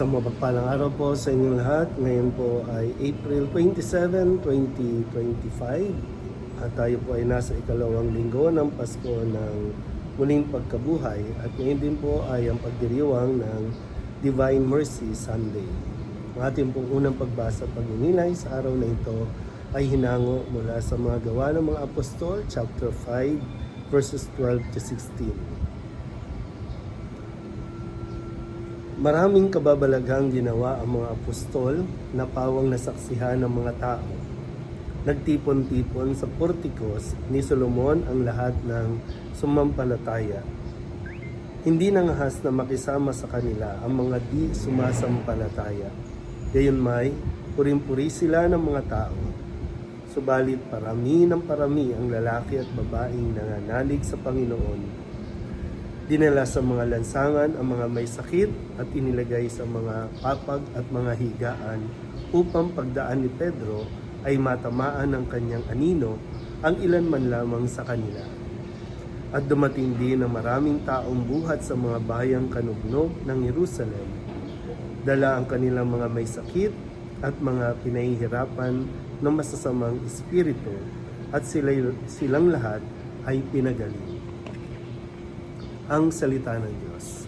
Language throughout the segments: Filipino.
Isang mapagpalang araw po sa inyong lahat. Ngayon po ay April 27, 2025. At tayo po ay nasa ikalawang linggo ng Pasko ng muling pagkabuhay. At ngayon din po ay ang pagdiriwang ng Divine Mercy Sunday. Ang ating pong unang pagbasa at pagninilay sa araw na ito ay hinango mula sa mga gawa ng mga apostol, chapter 5, verses 12 to 16. Maraming kababalaghang ginawa ang mga apostol na pawang nasaksihan ng mga tao. Nagtipon-tipon sa portikos ni Solomon ang lahat ng sumampalataya. Hindi nangahas na makisama sa kanila ang mga di sumasampalataya. Gayon may, puring-puri sila ng mga tao. Subalit parami ng parami ang lalaki at babaeng nananalig sa Panginoon Dinala sa mga lansangan ang mga may sakit at inilagay sa mga papag at mga higaan upang pagdaan ni Pedro ay matamaan ng kanyang anino ang ilan man lamang sa kanila. At dumating din ang maraming taong buhat sa mga bayang kanugnog ng Jerusalem. Dala ang kanilang mga may sakit at mga pinahihirapan ng masasamang espiritu at sila, silang lahat ay pinagaling ang salita ng Diyos.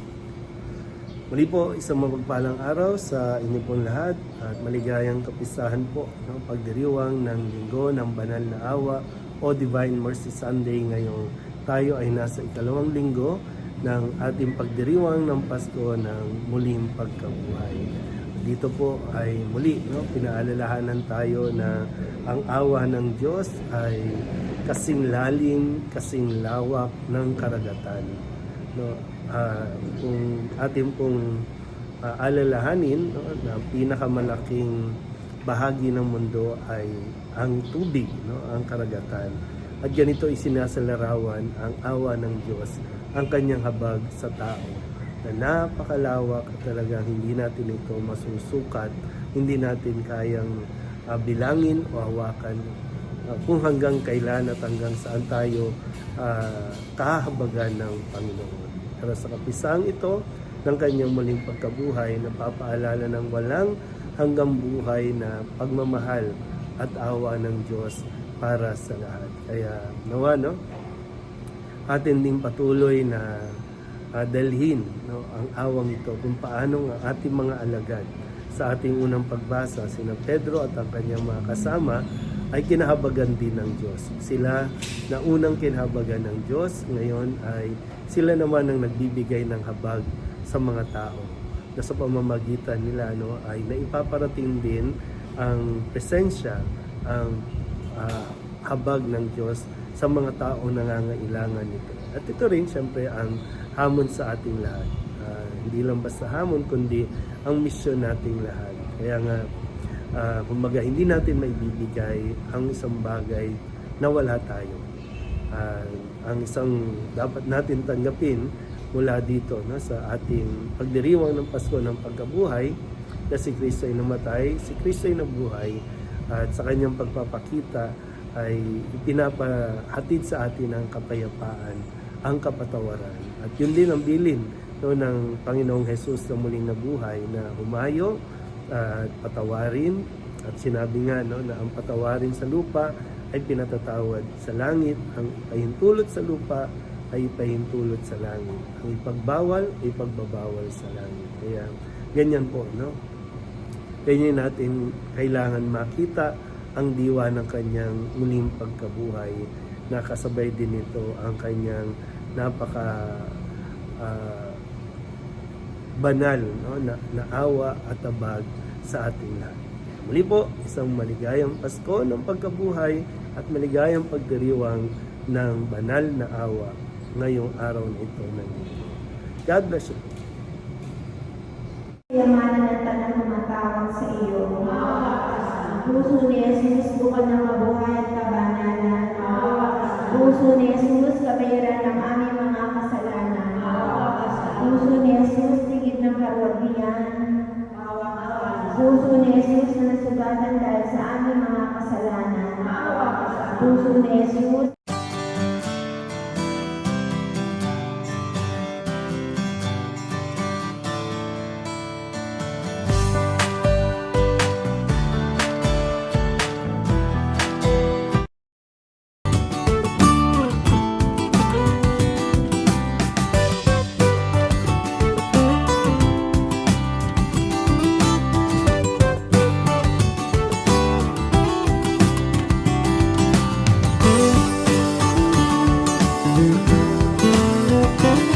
Muli po, isang mapagpalang araw sa inyo pong lahat at maligayang kapisahan po ng pagdiriwang ng linggo ng banal na awa o Divine Mercy Sunday ngayong tayo ay nasa ikalawang linggo ng ating pagdiriwang ng Pasko ng muling pagkabuhay. Dito po ay muli, no, pinaalalahanan tayo na ang awa ng Diyos ay kasing lalim, ng karagatan no? Ah, kung atin pong ah, alalahanin no, na pinakamalaking bahagi ng mundo ay ang tubig no? Ang karagatan. At ganito isinasalarawan ang awa ng Diyos ang kanyang habag sa tao na napakalawak at talagang hindi natin ito masusukat hindi natin kayang ah, bilangin o hawakan uh, kung hanggang kailan at hanggang saan tayo uh, kahabagan ng Panginoon. Pero sa kapisang ito ng kanyang muling pagkabuhay, napapaalala ng walang hanggang buhay na pagmamahal at awa ng Diyos para sa lahat. Kaya nawa, no? Atin ding patuloy na uh, dalhin no, ang awang ito kung paano ang ating mga alagad sa ating unang pagbasa, sina Pedro at ang kanyang mga kasama ay kinahabagan din ng Diyos. Sila na unang kinahabagan ng Diyos, ngayon ay sila naman ang nagbibigay ng habag sa mga tao na sa pamamagitan nila no, ay naipaparating din ang presensya, ang ah, habag ng Diyos sa mga tao nangangailangan nito. At ito rin siyempre ang hamon sa ating lahat. Ah, hindi lang basta hamon, kundi ang misyon nating lahat. Kaya nga, uh, kumbaga hindi natin maibibigay ang isang bagay na wala tayo. Uh, ang isang dapat natin tanggapin mula dito no, sa ating pagdiriwang ng Pasko ng pagkabuhay na si Kristo ay namatay, si Kristo ay nabuhay at sa kanyang pagpapakita ay ipinapahatid sa atin ang kapayapaan, ang kapatawaran. At yun din ang bilin no, ng Panginoong Jesus na muling nabuhay na humayo at patawarin at sinabi nga no, na ang patawarin sa lupa ay pinatatawad sa langit, ang pahintulot sa lupa ay pahintulot sa langit. Ang ipagbawal ay pagbabawal sa langit. Kaya ganyan po, no? Ganyan natin kailangan makita ang diwa ng kanyang muling pagkabuhay na kasabay din nito ang kanyang napaka uh, banal no, na, na at abag sa ating lahat. Muli po, isang maligayang Pasko ng pagkabuhay at maligayang pagdiriwang ng banal na awa ngayong araw na ito ng linggo. God bless you. Yamanan at tanang tumatawag sa iyo. Puso ni Jesus, bukan ng mabuhay at kabanalan. Puso ni Jesus, kabayaran ng aming mga kasalanan. Puso ni Jesus, tigit ng karwagian. Puso ni Jesus na nasugatan dahil sa aming mga kasalanan. Puso ni Jesus